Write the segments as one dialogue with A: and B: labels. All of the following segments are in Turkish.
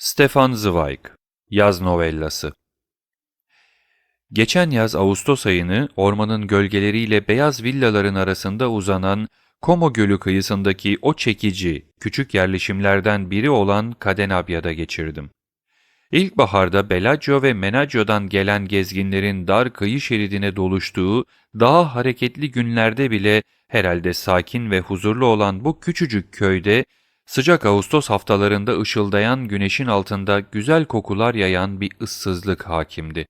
A: Stefan Zweig Yaz Novellası Geçen yaz Ağustos ayını ormanın gölgeleriyle beyaz villaların arasında uzanan Como Gölü kıyısındaki o çekici, küçük yerleşimlerden biri olan Cadenabia'da geçirdim. İlkbaharda Bellagio ve Menaggio'dan gelen gezginlerin dar kıyı şeridine doluştuğu daha hareketli günlerde bile herhalde sakin ve huzurlu olan bu küçücük köyde Sıcak Ağustos haftalarında ışıldayan güneşin altında güzel kokular yayan bir ıssızlık hakimdi.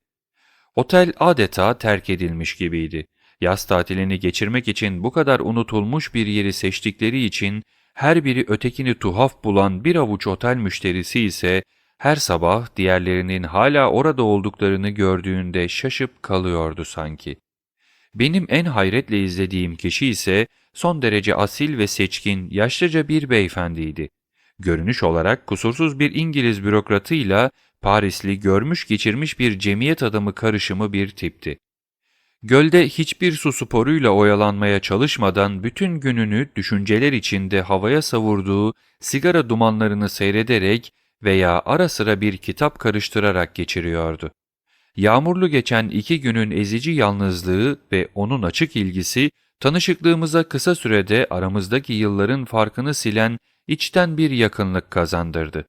A: Otel adeta terk edilmiş gibiydi. Yaz tatilini geçirmek için bu kadar unutulmuş bir yeri seçtikleri için her biri ötekini tuhaf bulan bir avuç otel müşterisi ise her sabah diğerlerinin hala orada olduklarını gördüğünde şaşıp kalıyordu sanki. Benim en hayretle izlediğim kişi ise son derece asil ve seçkin, yaşlıca bir beyefendiydi. Görünüş olarak kusursuz bir İngiliz bürokratıyla Parisli görmüş geçirmiş bir cemiyet adamı karışımı bir tipti. Gölde hiçbir su sporuyla oyalanmaya çalışmadan bütün gününü düşünceler içinde havaya savurduğu sigara dumanlarını seyrederek veya ara sıra bir kitap karıştırarak geçiriyordu. Yağmurlu geçen iki günün ezici yalnızlığı ve onun açık ilgisi, tanışıklığımıza kısa sürede aramızdaki yılların farkını silen içten bir yakınlık kazandırdı.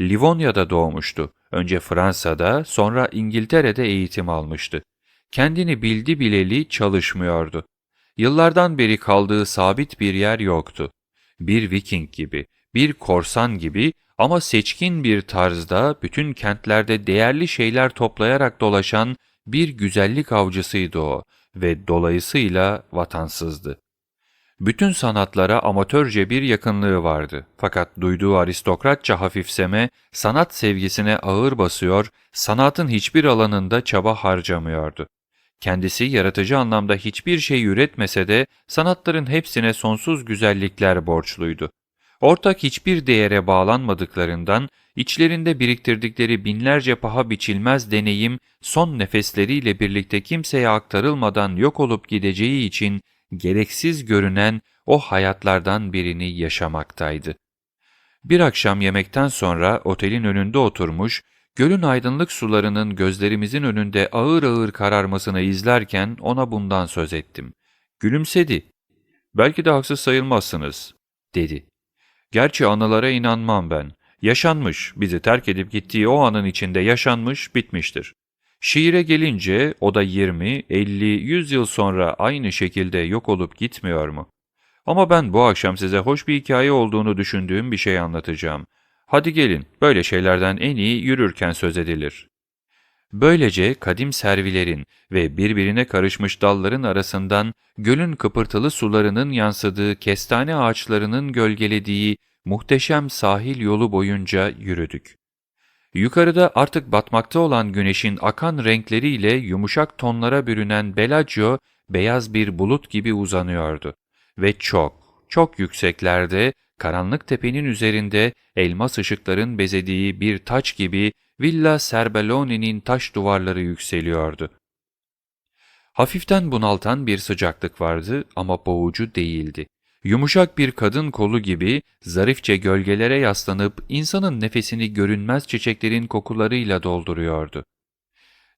A: Livonya'da doğmuştu. Önce Fransa'da, sonra İngiltere'de eğitim almıştı. Kendini bildi bileli çalışmıyordu. Yıllardan beri kaldığı sabit bir yer yoktu. Bir Viking gibi, bir korsan gibi ama seçkin bir tarzda bütün kentlerde değerli şeyler toplayarak dolaşan bir güzellik avcısıydı o ve dolayısıyla vatansızdı. Bütün sanatlara amatörce bir yakınlığı vardı. Fakat duyduğu aristokratça hafifseme, sanat sevgisine ağır basıyor, sanatın hiçbir alanında çaba harcamıyordu. Kendisi yaratıcı anlamda hiçbir şey üretmese de sanatların hepsine sonsuz güzellikler borçluydu. Ortak hiçbir değere bağlanmadıklarından içlerinde biriktirdikleri binlerce paha biçilmez deneyim son nefesleriyle birlikte kimseye aktarılmadan yok olup gideceği için gereksiz görünen o hayatlardan birini yaşamaktaydı. Bir akşam yemekten sonra otelin önünde oturmuş, gölün aydınlık sularının gözlerimizin önünde ağır ağır kararmasını izlerken ona bundan söz ettim. Gülümsedi. ''Belki de haksız sayılmazsınız.'' dedi. Gerçi anılara inanmam ben. Yaşanmış, bizi terk edip gittiği o anın içinde yaşanmış, bitmiştir. Şiire gelince o da 20, 50, 100 yıl sonra aynı şekilde yok olup gitmiyor mu? Ama ben bu akşam size hoş bir hikaye olduğunu düşündüğüm bir şey anlatacağım. Hadi gelin, böyle şeylerden en iyi yürürken söz edilir. Böylece kadim servilerin ve birbirine karışmış dalların arasından gölün kıpırtılı sularının yansıdığı kestane ağaçlarının gölgelediği muhteşem sahil yolu boyunca yürüdük. Yukarıda artık batmakta olan güneşin akan renkleriyle yumuşak tonlara bürünen Bellagio beyaz bir bulut gibi uzanıyordu. Ve çok, çok yükseklerde, karanlık tepenin üzerinde elmas ışıkların bezediği bir taç gibi Villa Serbellone'nin taş duvarları yükseliyordu. Hafiften bunaltan bir sıcaklık vardı ama boğucu değildi. Yumuşak bir kadın kolu gibi zarifçe gölgelere yaslanıp insanın nefesini görünmez çiçeklerin kokularıyla dolduruyordu.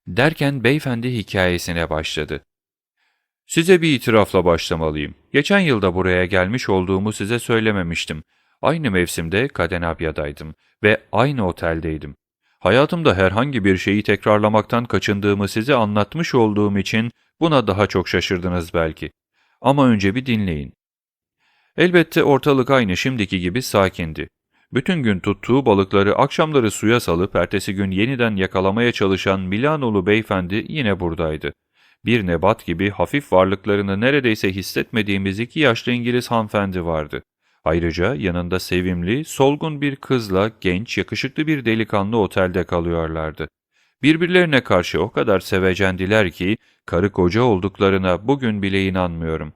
A: Derken beyefendi hikayesine başladı. Size bir itirafla başlamalıyım. Geçen yılda buraya gelmiş olduğumu size söylememiştim. Aynı mevsimde Kadenabya'daydım ve aynı oteldeydim. Hayatımda herhangi bir şeyi tekrarlamaktan kaçındığımı size anlatmış olduğum için buna daha çok şaşırdınız belki. Ama önce bir dinleyin. Elbette ortalık aynı şimdiki gibi sakindi. Bütün gün tuttuğu balıkları akşamları suya salıp ertesi gün yeniden yakalamaya çalışan Milanolu beyefendi yine buradaydı. Bir nebat gibi hafif varlıklarını neredeyse hissetmediğimiz iki yaşlı İngiliz hanımefendi vardı. Ayrıca yanında sevimli, solgun bir kızla genç, yakışıklı bir delikanlı otelde kalıyorlardı. Birbirlerine karşı o kadar sevecendiler ki karı koca olduklarına bugün bile inanmıyorum.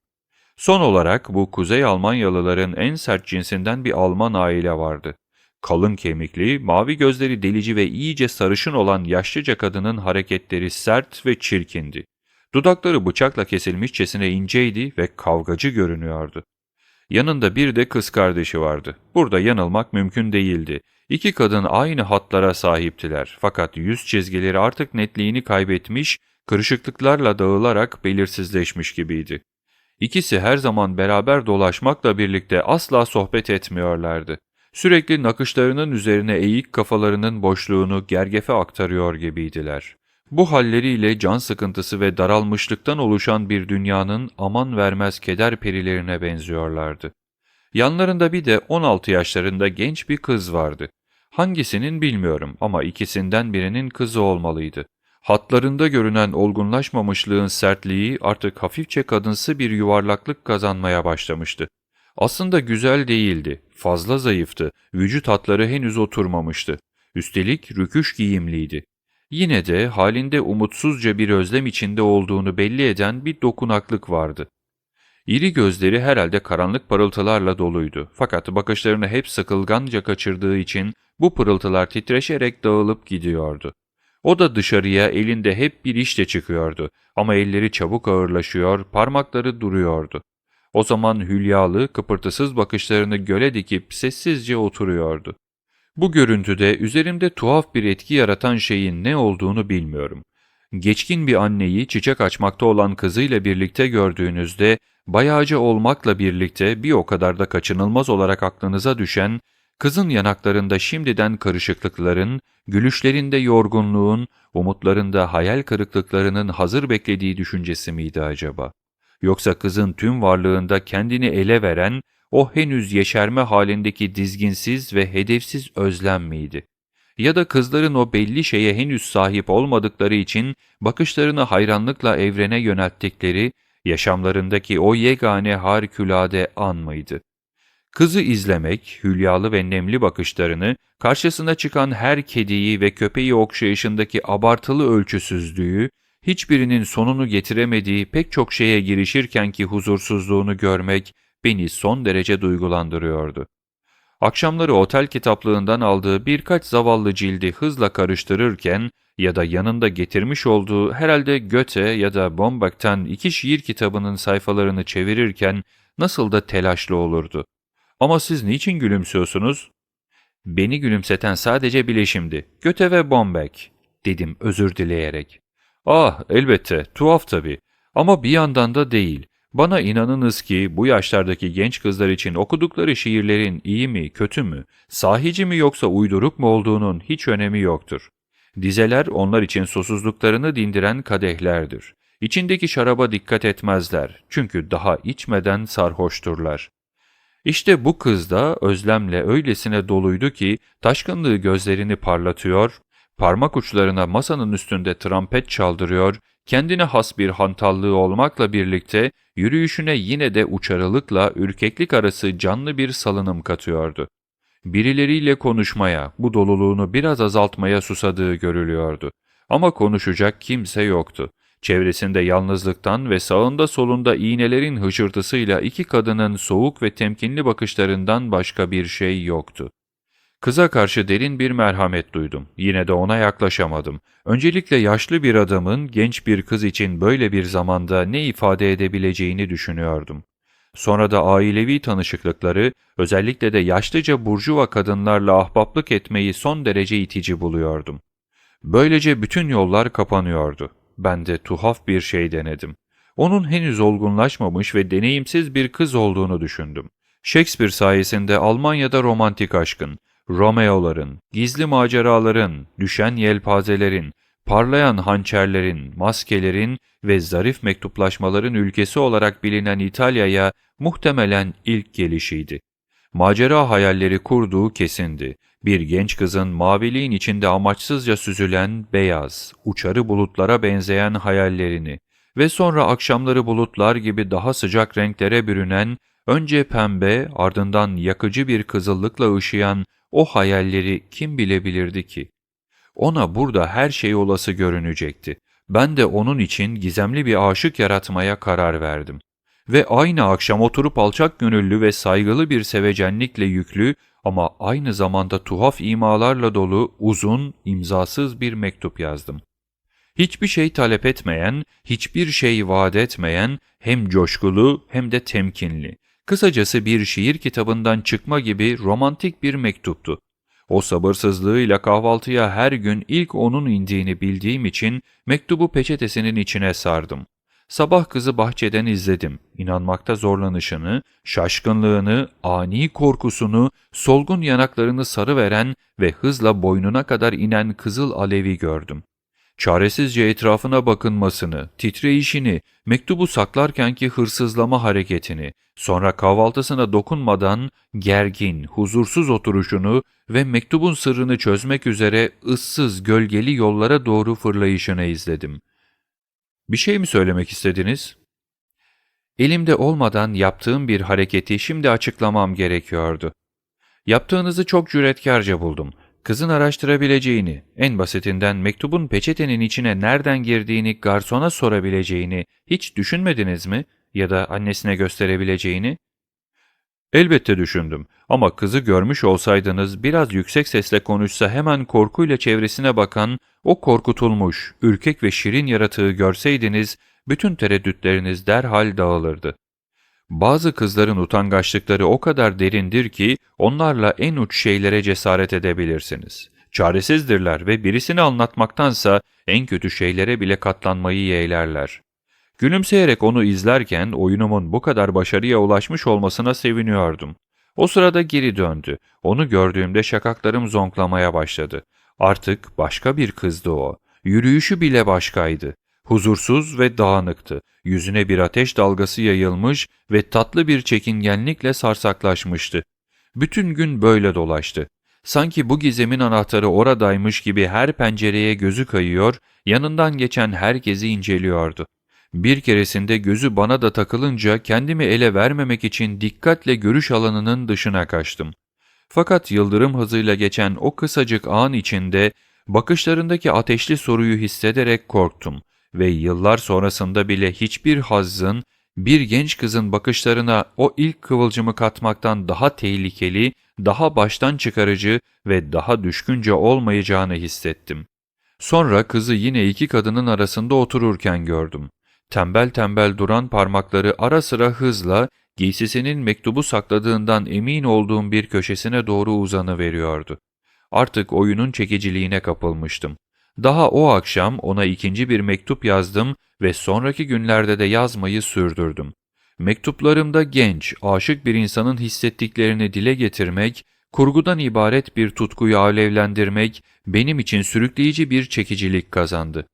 A: Son olarak bu Kuzey Almanyalıların en sert cinsinden bir Alman aile vardı. Kalın kemikli, mavi gözleri delici ve iyice sarışın olan yaşlıca kadının hareketleri sert ve çirkindi. Dudakları bıçakla kesilmişçesine inceydi ve kavgacı görünüyordu. Yanında bir de kız kardeşi vardı. Burada yanılmak mümkün değildi. İki kadın aynı hatlara sahiptiler fakat yüz çizgileri artık netliğini kaybetmiş, kırışıklıklarla dağılarak belirsizleşmiş gibiydi. İkisi her zaman beraber dolaşmakla birlikte asla sohbet etmiyorlardı. Sürekli nakışlarının üzerine eğik kafalarının boşluğunu gergefe aktarıyor gibiydiler. Bu halleriyle can sıkıntısı ve daralmışlıktan oluşan bir dünyanın aman vermez keder perilerine benziyorlardı. Yanlarında bir de 16 yaşlarında genç bir kız vardı. Hangisinin bilmiyorum ama ikisinden birinin kızı olmalıydı. Hatlarında görünen olgunlaşmamışlığın sertliği artık hafifçe kadınsı bir yuvarlaklık kazanmaya başlamıştı. Aslında güzel değildi, fazla zayıftı, vücut hatları henüz oturmamıştı. Üstelik rüküş giyimliydi. Yine de halinde umutsuzca bir özlem içinde olduğunu belli eden bir dokunaklık vardı. İri gözleri herhalde karanlık parıltılarla doluydu. Fakat bakışlarını hep sıkılganca kaçırdığı için bu pırıltılar titreşerek dağılıp gidiyordu. O da dışarıya elinde hep bir işle çıkıyordu ama elleri çabuk ağırlaşıyor, parmakları duruyordu. O zaman hülyalı, kıpırtısız bakışlarını göle dikip sessizce oturuyordu. Bu görüntüde üzerimde tuhaf bir etki yaratan şeyin ne olduğunu bilmiyorum. Geçkin bir anneyi çiçek açmakta olan kızıyla birlikte gördüğünüzde bayağıcı olmakla birlikte bir o kadar da kaçınılmaz olarak aklınıza düşen, kızın yanaklarında şimdiden karışıklıkların, gülüşlerinde yorgunluğun, umutlarında hayal kırıklıklarının hazır beklediği düşüncesi miydi acaba? Yoksa kızın tüm varlığında kendini ele veren, o henüz yeşerme halindeki dizginsiz ve hedefsiz özlem miydi? Ya da kızların o belli şeye henüz sahip olmadıkları için bakışlarını hayranlıkla evrene yönelttikleri, yaşamlarındaki o yegane harikulade an mıydı? Kızı izlemek, hülyalı ve nemli bakışlarını, karşısına çıkan her kediyi ve köpeği okşayışındaki abartılı ölçüsüzlüğü, hiçbirinin sonunu getiremediği pek çok şeye girişirkenki huzursuzluğunu görmek beni son derece duygulandırıyordu. Akşamları otel kitaplığından aldığı birkaç zavallı cildi hızla karıştırırken ya da yanında getirmiş olduğu herhalde Göte ya da Bombach'tan iki şiir kitabının sayfalarını çevirirken nasıl da telaşlı olurdu. Ama siz niçin gülümsüyorsunuz? Beni gülümseten sadece bileşimdi. Göte ve Bombach, dedim özür dileyerek. Ah, elbette, tuhaf tabii. Ama bir yandan da değil. Bana inanınız ki bu yaşlardaki genç kızlar için okudukları şiirlerin iyi mi, kötü mü, sahici mi yoksa uyduruk mu olduğunun hiç önemi yoktur. Dizeler onlar için susuzluklarını dindiren kadehlerdir. İçindeki şaraba dikkat etmezler çünkü daha içmeden sarhoşturlar. İşte bu kız da özlemle öylesine doluydu ki taşkınlığı gözlerini parlatıyor, parmak uçlarına masanın üstünde trampet çaldırıyor, kendine has bir hantallığı olmakla birlikte yürüyüşüne yine de uçarılıkla ürkeklik arası canlı bir salınım katıyordu. Birileriyle konuşmaya, bu doluluğunu biraz azaltmaya susadığı görülüyordu. Ama konuşacak kimse yoktu. Çevresinde yalnızlıktan ve sağında solunda iğnelerin hışırtısıyla iki kadının soğuk ve temkinli bakışlarından başka bir şey yoktu. Kıza karşı derin bir merhamet duydum. Yine de ona yaklaşamadım. Öncelikle yaşlı bir adamın genç bir kız için böyle bir zamanda ne ifade edebileceğini düşünüyordum. Sonra da ailevi tanışıklıkları, özellikle de yaşlıca burjuva kadınlarla ahbaplık etmeyi son derece itici buluyordum. Böylece bütün yollar kapanıyordu. Ben de tuhaf bir şey denedim. Onun henüz olgunlaşmamış ve deneyimsiz bir kız olduğunu düşündüm. Shakespeare sayesinde Almanya'da romantik aşkın, Romeo'ların, gizli maceraların, düşen yelpazelerin, parlayan hançerlerin, maskelerin ve zarif mektuplaşmaların ülkesi olarak bilinen İtalya'ya muhtemelen ilk gelişiydi. Macera hayalleri kurduğu kesindi. Bir genç kızın maviliğin içinde amaçsızca süzülen beyaz, uçarı bulutlara benzeyen hayallerini ve sonra akşamları bulutlar gibi daha sıcak renklere bürünen, önce pembe ardından yakıcı bir kızıllıkla ışıyan o hayalleri kim bilebilirdi ki? Ona burada her şey olası görünecekti. Ben de onun için gizemli bir aşık yaratmaya karar verdim. Ve aynı akşam oturup alçak gönüllü ve saygılı bir sevecenlikle yüklü ama aynı zamanda tuhaf imalarla dolu uzun, imzasız bir mektup yazdım. Hiçbir şey talep etmeyen, hiçbir şey vaat etmeyen, hem coşkulu hem de temkinli, Kısacası bir şiir kitabından çıkma gibi romantik bir mektuptu. O sabırsızlığıyla kahvaltıya her gün ilk onun indiğini bildiğim için mektubu peçetesinin içine sardım. Sabah kızı bahçeden izledim. İnanmakta zorlanışını, şaşkınlığını, ani korkusunu, solgun yanaklarını sarıveren ve hızla boynuna kadar inen kızıl alevi gördüm. Çaresizce etrafına bakınmasını, titreyişini, mektubu saklarkenki hırsızlama hareketini, sonra kahvaltısına dokunmadan gergin, huzursuz oturuşunu ve mektubun sırrını çözmek üzere ıssız, gölgeli yollara doğru fırlayışını izledim. Bir şey mi söylemek istediniz? Elimde olmadan yaptığım bir hareketi şimdi açıklamam gerekiyordu. Yaptığınızı çok cüretkarca buldum. Kızın araştırabileceğini, en basitinden mektubun peçetenin içine nereden girdiğini garsona sorabileceğini hiç düşünmediniz mi? Ya da annesine gösterebileceğini? Elbette düşündüm ama kızı görmüş olsaydınız biraz yüksek sesle konuşsa hemen korkuyla çevresine bakan, o korkutulmuş, ürkek ve şirin yaratığı görseydiniz bütün tereddütleriniz derhal dağılırdı. Bazı kızların utangaçlıkları o kadar derindir ki onlarla en uç şeylere cesaret edebilirsiniz. Çaresizdirler ve birisini anlatmaktansa en kötü şeylere bile katlanmayı yeğlerler. Gülümseyerek onu izlerken oyunumun bu kadar başarıya ulaşmış olmasına seviniyordum. O sırada geri döndü. Onu gördüğümde şakaklarım zonklamaya başladı. Artık başka bir kızdı o. Yürüyüşü bile başkaydı. Huzursuz ve dağınıktı. Yüzüne bir ateş dalgası yayılmış ve tatlı bir çekingenlikle sarsaklaşmıştı. Bütün gün böyle dolaştı. Sanki bu gizemin anahtarı oradaymış gibi her pencereye gözü kayıyor, yanından geçen herkesi inceliyordu. Bir keresinde gözü bana da takılınca kendimi ele vermemek için dikkatle görüş alanının dışına kaçtım. Fakat yıldırım hızıyla geçen o kısacık an içinde bakışlarındaki ateşli soruyu hissederek korktum ve yıllar sonrasında bile hiçbir hazzın bir genç kızın bakışlarına o ilk kıvılcımı katmaktan daha tehlikeli, daha baştan çıkarıcı ve daha düşkünce olmayacağını hissettim. Sonra kızı yine iki kadının arasında otururken gördüm. Tembel tembel duran parmakları ara sıra hızla giysisinin mektubu sakladığından emin olduğum bir köşesine doğru uzanı veriyordu. Artık oyunun çekiciliğine kapılmıştım. Daha o akşam ona ikinci bir mektup yazdım ve sonraki günlerde de yazmayı sürdürdüm. Mektuplarımda genç, aşık bir insanın hissettiklerini dile getirmek, kurgudan ibaret bir tutkuyu alevlendirmek benim için sürükleyici bir çekicilik kazandı.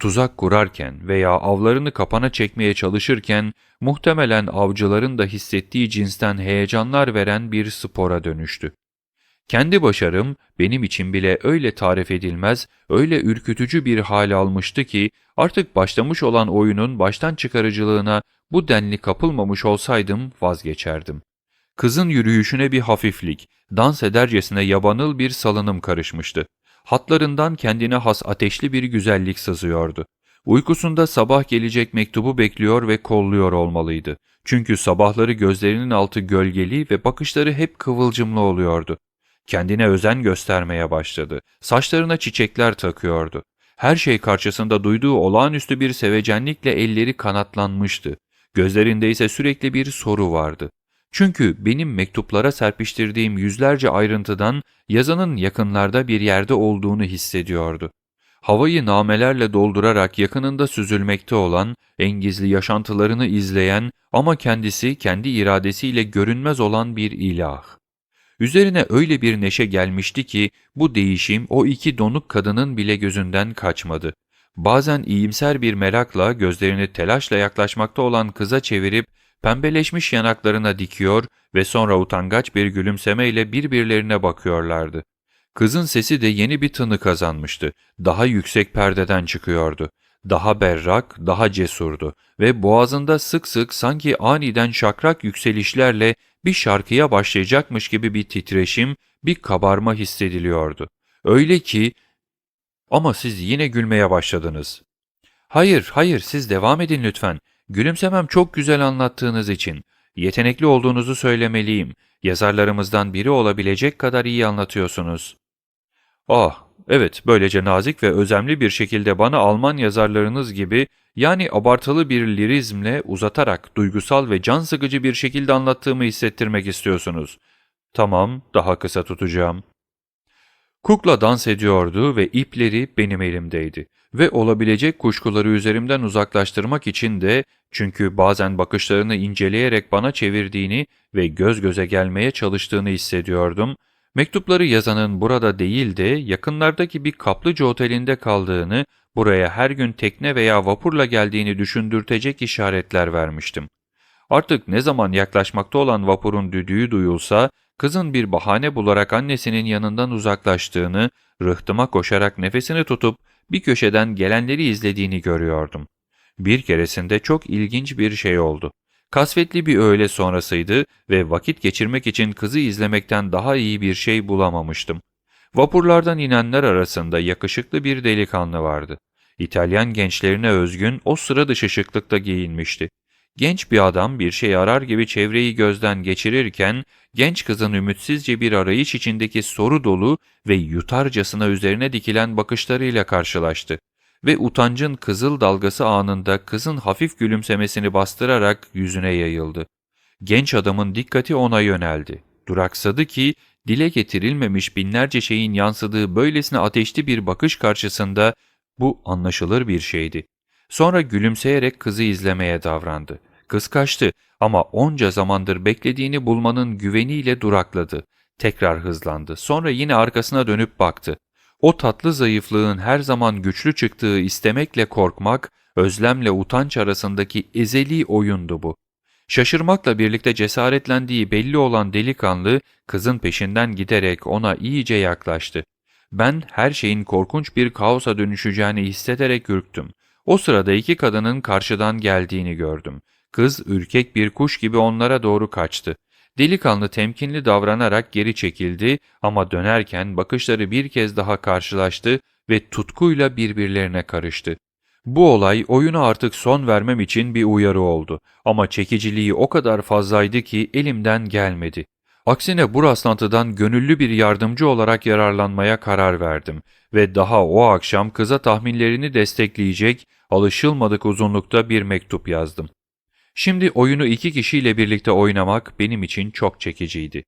A: Tuzak kurarken veya avlarını kapana çekmeye çalışırken muhtemelen avcıların da hissettiği cinsten heyecanlar veren bir spora dönüştü. Kendi başarım benim için bile öyle tarif edilmez, öyle ürkütücü bir hal almıştı ki artık başlamış olan oyunun baştan çıkarıcılığına bu denli kapılmamış olsaydım vazgeçerdim. Kızın yürüyüşüne bir hafiflik, dans edercesine yabanıl bir salınım karışmıştı. Hatlarından kendine has ateşli bir güzellik sızıyordu. Uykusunda sabah gelecek mektubu bekliyor ve kolluyor olmalıydı. Çünkü sabahları gözlerinin altı gölgeli ve bakışları hep kıvılcımlı oluyordu. Kendine özen göstermeye başladı. Saçlarına çiçekler takıyordu. Her şey karşısında duyduğu olağanüstü bir sevecenlikle elleri kanatlanmıştı. Gözlerinde ise sürekli bir soru vardı. Çünkü benim mektuplara serpiştirdiğim yüzlerce ayrıntıdan yazanın yakınlarda bir yerde olduğunu hissediyordu. Havayı namelerle doldurarak yakınında süzülmekte olan, en gizli yaşantılarını izleyen ama kendisi kendi iradesiyle görünmez olan bir ilah. Üzerine öyle bir neşe gelmişti ki bu değişim o iki donuk kadının bile gözünden kaçmadı. Bazen iyimser bir merakla gözlerini telaşla yaklaşmakta olan kıza çevirip pembeleşmiş yanaklarına dikiyor ve sonra utangaç bir gülümsemeyle birbirlerine bakıyorlardı. Kızın sesi de yeni bir tını kazanmıştı. Daha yüksek perdeden çıkıyordu. Daha berrak, daha cesurdu ve boğazında sık sık sanki aniden şakrak yükselişlerle bir şarkıya başlayacakmış gibi bir titreşim, bir kabarma hissediliyordu. Öyle ki, ama siz yine gülmeye başladınız. Hayır, hayır siz devam edin lütfen. Gülümsemem çok güzel anlattığınız için. Yetenekli olduğunuzu söylemeliyim. Yazarlarımızdan biri olabilecek kadar iyi anlatıyorsunuz. Ah, evet böylece nazik ve özemli bir şekilde bana Alman yazarlarınız gibi yani abartılı bir lirizmle uzatarak duygusal ve can sıkıcı bir şekilde anlattığımı hissettirmek istiyorsunuz. Tamam, daha kısa tutacağım. Kukla dans ediyordu ve ipleri benim elimdeydi. Ve olabilecek kuşkuları üzerimden uzaklaştırmak için de çünkü bazen bakışlarını inceleyerek bana çevirdiğini ve göz göze gelmeye çalıştığını hissediyordum. Mektupları yazanın burada değil de yakınlardaki bir kaplıca otelinde kaldığını, buraya her gün tekne veya vapurla geldiğini düşündürtecek işaretler vermiştim. Artık ne zaman yaklaşmakta olan vapurun düdüğü duyulsa, kızın bir bahane bularak annesinin yanından uzaklaştığını, rıhtıma koşarak nefesini tutup bir köşeden gelenleri izlediğini görüyordum. Bir keresinde çok ilginç bir şey oldu. Kasvetli bir öğle sonrasıydı ve vakit geçirmek için kızı izlemekten daha iyi bir şey bulamamıştım. Vapurlardan inenler arasında yakışıklı bir delikanlı vardı. İtalyan gençlerine özgün o sıra dışı şıklıkta giyinmişti. Genç bir adam bir şey arar gibi çevreyi gözden geçirirken genç kızın ümitsizce bir arayış içindeki soru dolu ve yutarcasına üzerine dikilen bakışlarıyla karşılaştı ve utancın kızıl dalgası anında kızın hafif gülümsemesini bastırarak yüzüne yayıldı. Genç adamın dikkati ona yöneldi. Duraksadı ki dile getirilmemiş binlerce şeyin yansıdığı böylesine ateşli bir bakış karşısında bu anlaşılır bir şeydi. Sonra gülümseyerek kızı izlemeye davrandı. Kız kaçtı ama onca zamandır beklediğini bulmanın güveniyle durakladı. Tekrar hızlandı. Sonra yine arkasına dönüp baktı. O tatlı zayıflığın her zaman güçlü çıktığı istemekle korkmak, özlemle utanç arasındaki ezeli oyundu bu. Şaşırmakla birlikte cesaretlendiği belli olan delikanlı, kızın peşinden giderek ona iyice yaklaştı. Ben her şeyin korkunç bir kaosa dönüşeceğini hissederek ürktüm. O sırada iki kadının karşıdan geldiğini gördüm. Kız ürkek bir kuş gibi onlara doğru kaçtı. Delikanlı temkinli davranarak geri çekildi ama dönerken bakışları bir kez daha karşılaştı ve tutkuyla birbirlerine karıştı. Bu olay oyuna artık son vermem için bir uyarı oldu ama çekiciliği o kadar fazlaydı ki elimden gelmedi. Aksine bu rastlantıdan gönüllü bir yardımcı olarak yararlanmaya karar verdim ve daha o akşam kıza tahminlerini destekleyecek alışılmadık uzunlukta bir mektup yazdım. Şimdi oyunu iki kişiyle birlikte oynamak benim için çok çekiciydi.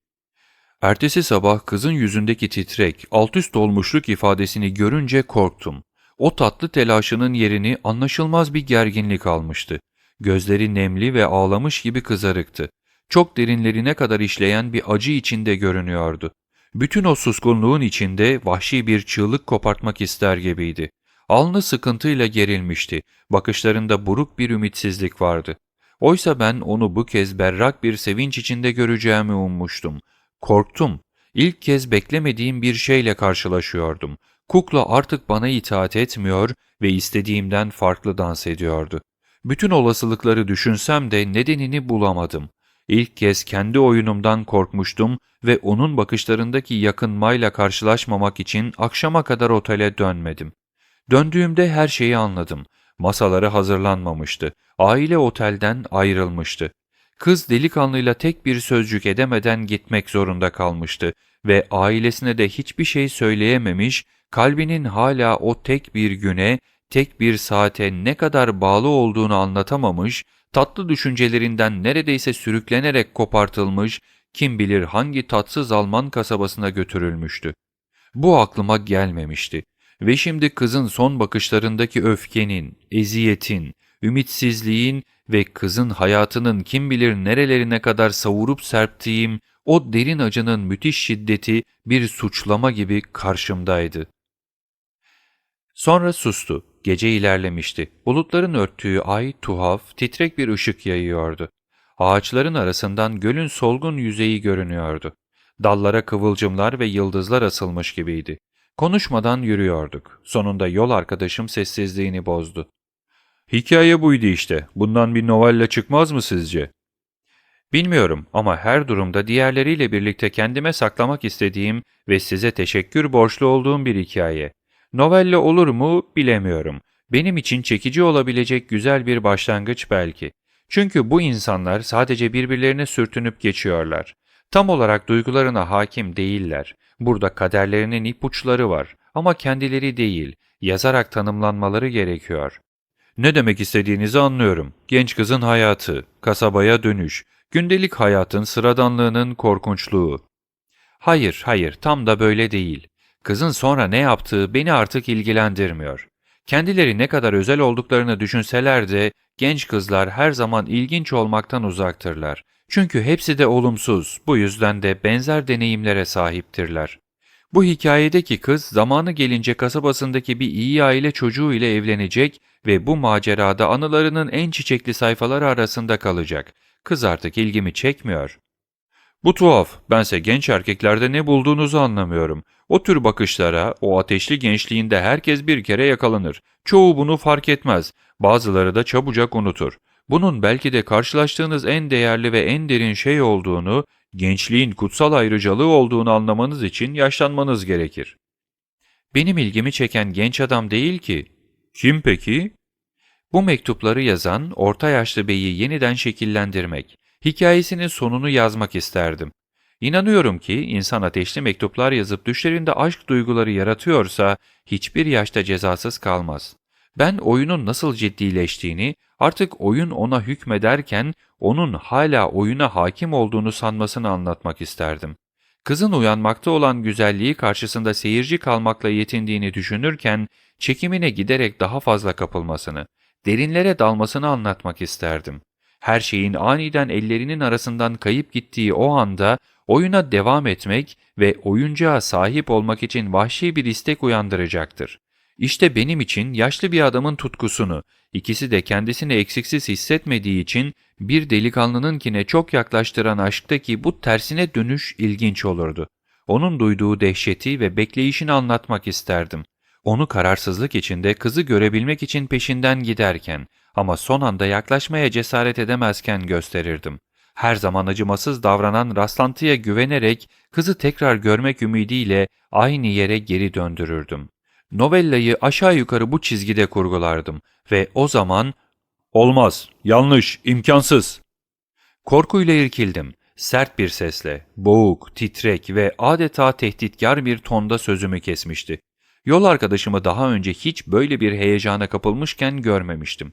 A: Ertesi sabah kızın yüzündeki titrek, altüst olmuşluk ifadesini görünce korktum. O tatlı telaşının yerini anlaşılmaz bir gerginlik almıştı. Gözleri nemli ve ağlamış gibi kızarıktı. Çok derinlerine kadar işleyen bir acı içinde görünüyordu. Bütün o suskunluğun içinde vahşi bir çığlık kopartmak ister gibiydi. Alnı sıkıntıyla gerilmişti. Bakışlarında buruk bir ümitsizlik vardı. Oysa ben onu bu kez berrak bir sevinç içinde göreceğimi ummuştum. Korktum. İlk kez beklemediğim bir şeyle karşılaşıyordum. Kukla artık bana itaat etmiyor ve istediğimden farklı dans ediyordu. Bütün olasılıkları düşünsem de nedenini bulamadım. İlk kez kendi oyunumdan korkmuştum ve onun bakışlarındaki yakınmayla karşılaşmamak için akşama kadar otele dönmedim. Döndüğümde her şeyi anladım. Masaları hazırlanmamıştı. Aile otelden ayrılmıştı. Kız delikanlıyla tek bir sözcük edemeden gitmek zorunda kalmıştı ve ailesine de hiçbir şey söyleyememiş, kalbinin hala o tek bir güne, tek bir saate ne kadar bağlı olduğunu anlatamamış, tatlı düşüncelerinden neredeyse sürüklenerek kopartılmış, kim bilir hangi tatsız Alman kasabasına götürülmüştü. Bu aklıma gelmemişti. Ve şimdi kızın son bakışlarındaki öfkenin, eziyetin, ümitsizliğin ve kızın hayatının kim bilir nerelerine kadar savurup serptiğim o derin acının müthiş şiddeti bir suçlama gibi karşımdaydı. Sonra sustu. Gece ilerlemişti. Bulutların örttüğü ay tuhaf, titrek bir ışık yayıyordu. Ağaçların arasından gölün solgun yüzeyi görünüyordu. Dallara kıvılcımlar ve yıldızlar asılmış gibiydi. Konuşmadan yürüyorduk. Sonunda yol arkadaşım sessizliğini bozdu. Hikaye buydu işte. Bundan bir novella çıkmaz mı sizce? Bilmiyorum ama her durumda diğerleriyle birlikte kendime saklamak istediğim ve size teşekkür borçlu olduğum bir hikaye. Novella olur mu bilemiyorum. Benim için çekici olabilecek güzel bir başlangıç belki. Çünkü bu insanlar sadece birbirlerine sürtünüp geçiyorlar. Tam olarak duygularına hakim değiller. Burada kaderlerinin ipuçları var ama kendileri değil, yazarak tanımlanmaları gerekiyor. Ne demek istediğinizi anlıyorum. Genç kızın hayatı, kasabaya dönüş, gündelik hayatın sıradanlığının korkunçluğu. Hayır, hayır, tam da böyle değil. Kızın sonra ne yaptığı beni artık ilgilendirmiyor. Kendileri ne kadar özel olduklarını düşünseler de genç kızlar her zaman ilginç olmaktan uzaktırlar. Çünkü hepsi de olumsuz, bu yüzden de benzer deneyimlere sahiptirler. Bu hikayedeki kız zamanı gelince kasabasındaki bir iyi aile çocuğu ile evlenecek ve bu macerada anılarının en çiçekli sayfaları arasında kalacak. Kız artık ilgimi çekmiyor. Bu tuhaf. Bense genç erkeklerde ne bulduğunuzu anlamıyorum. O tür bakışlara, o ateşli gençliğinde herkes bir kere yakalanır. Çoğu bunu fark etmez. Bazıları da çabucak unutur. Bunun belki de karşılaştığınız en değerli ve en derin şey olduğunu, gençliğin kutsal ayrıcalığı olduğunu anlamanız için yaşlanmanız gerekir. Benim ilgimi çeken genç adam değil ki. Kim peki? Bu mektupları yazan orta yaşlı beyi yeniden şekillendirmek, hikayesinin sonunu yazmak isterdim. İnanıyorum ki insan ateşli mektuplar yazıp düşlerinde aşk duyguları yaratıyorsa hiçbir yaşta cezasız kalmaz. Ben oyunun nasıl ciddileştiğini, artık oyun ona hükmederken onun hala oyuna hakim olduğunu sanmasını anlatmak isterdim. Kızın uyanmakta olan güzelliği karşısında seyirci kalmakla yetindiğini düşünürken çekimine giderek daha fazla kapılmasını, derinlere dalmasını anlatmak isterdim. Her şeyin aniden ellerinin arasından kayıp gittiği o anda oyuna devam etmek ve oyuncağa sahip olmak için vahşi bir istek uyandıracaktır. İşte benim için yaşlı bir adamın tutkusunu, ikisi de kendisini eksiksiz hissetmediği için bir delikanlınınkine çok yaklaştıran aşktaki bu tersine dönüş ilginç olurdu. Onun duyduğu dehşeti ve bekleyişini anlatmak isterdim. Onu kararsızlık içinde kızı görebilmek için peşinden giderken ama son anda yaklaşmaya cesaret edemezken gösterirdim. Her zaman acımasız davranan rastlantıya güvenerek kızı tekrar görmek ümidiyle aynı yere geri döndürürdüm. Novellayı aşağı yukarı bu çizgide kurgulardım ve o zaman ''Olmaz, yanlış, imkansız.'' Korkuyla irkildim. Sert bir sesle, boğuk, titrek ve adeta tehditkar bir tonda sözümü kesmişti. Yol arkadaşımı daha önce hiç böyle bir heyecana kapılmışken görmemiştim.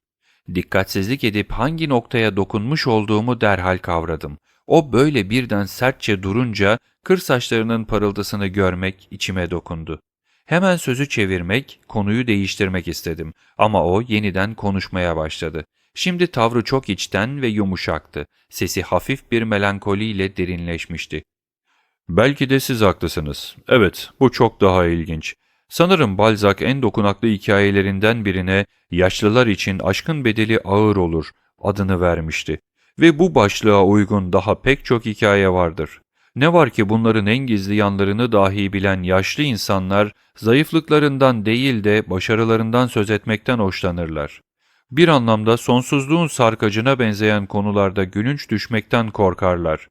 A: Dikkatsizlik edip hangi noktaya dokunmuş olduğumu derhal kavradım. O böyle birden sertçe durunca kır saçlarının parıltısını görmek içime dokundu. Hemen sözü çevirmek, konuyu değiştirmek istedim ama o yeniden konuşmaya başladı. Şimdi tavrı çok içten ve yumuşaktı. Sesi hafif bir melankoliyle derinleşmişti. Belki de siz haklısınız. Evet, bu çok daha ilginç. Sanırım Balzac en dokunaklı hikayelerinden birine yaşlılar için aşkın bedeli ağır olur adını vermişti. Ve bu başlığa uygun daha pek çok hikaye vardır. Ne var ki bunların en gizli yanlarını dahi bilen yaşlı insanlar zayıflıklarından değil de başarılarından söz etmekten hoşlanırlar. Bir anlamda sonsuzluğun sarkacına benzeyen konularda gülünç düşmekten korkarlar.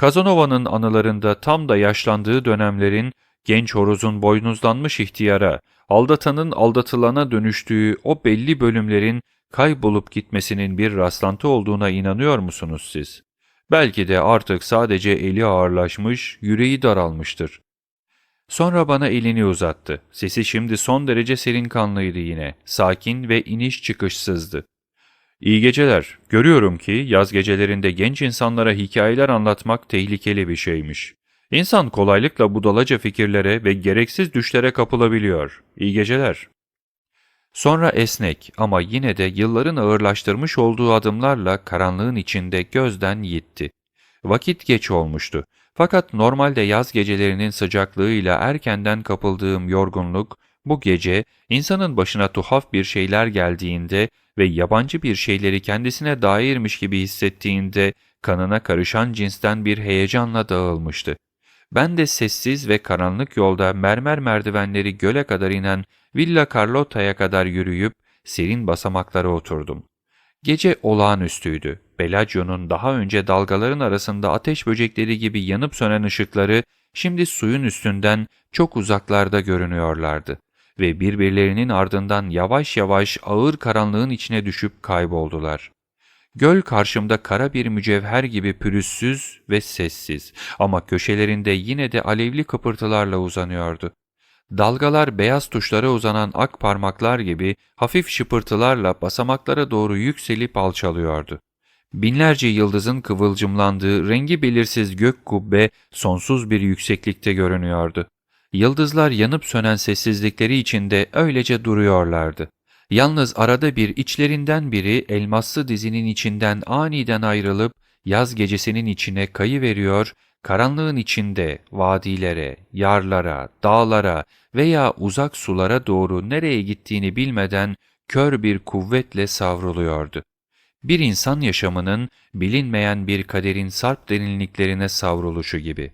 A: Casanova'nın anılarında tam da yaşlandığı dönemlerin genç horozun boynuzlanmış ihtiyara, aldatanın aldatılana dönüştüğü o belli bölümlerin kaybolup gitmesinin bir rastlantı olduğuna inanıyor musunuz siz? Belki de artık sadece eli ağırlaşmış, yüreği daralmıştır. Sonra bana elini uzattı. Sesi şimdi son derece serin kanlıydı yine. Sakin ve iniş çıkışsızdı. İyi geceler. Görüyorum ki yaz gecelerinde genç insanlara hikayeler anlatmak tehlikeli bir şeymiş. İnsan kolaylıkla budalaca fikirlere ve gereksiz düşlere kapılabiliyor. İyi geceler. Sonra esnek ama yine de yılların ağırlaştırmış olduğu adımlarla karanlığın içinde gözden yitti. Vakit geç olmuştu. Fakat normalde yaz gecelerinin sıcaklığıyla erkenden kapıldığım yorgunluk, bu gece insanın başına tuhaf bir şeyler geldiğinde ve yabancı bir şeyleri kendisine dairmiş gibi hissettiğinde kanına karışan cinsten bir heyecanla dağılmıştı. Ben de sessiz ve karanlık yolda mermer merdivenleri göle kadar inen Villa Carlotta'ya kadar yürüyüp serin basamaklara oturdum. Gece olağanüstüydü. Bellagio'nun daha önce dalgaların arasında ateş böcekleri gibi yanıp sönen ışıkları şimdi suyun üstünden çok uzaklarda görünüyorlardı ve birbirlerinin ardından yavaş yavaş ağır karanlığın içine düşüp kayboldular. Göl karşımda kara bir mücevher gibi pürüzsüz ve sessiz ama köşelerinde yine de alevli kıpırtılarla uzanıyordu. Dalgalar beyaz tuşlara uzanan ak parmaklar gibi hafif şıpırtılarla basamaklara doğru yükselip alçalıyordu. Binlerce yıldızın kıvılcımlandığı rengi belirsiz gök kubbe sonsuz bir yükseklikte görünüyordu. Yıldızlar yanıp sönen sessizlikleri içinde öylece duruyorlardı. Yalnız arada bir içlerinden biri elmaslı dizinin içinden aniden ayrılıp yaz gecesinin içine kayıveriyor, karanlığın içinde vadilere, yarlara, dağlara veya uzak sulara doğru nereye gittiğini bilmeden kör bir kuvvetle savruluyordu. Bir insan yaşamının bilinmeyen bir kaderin sarp derinliklerine savruluşu gibi.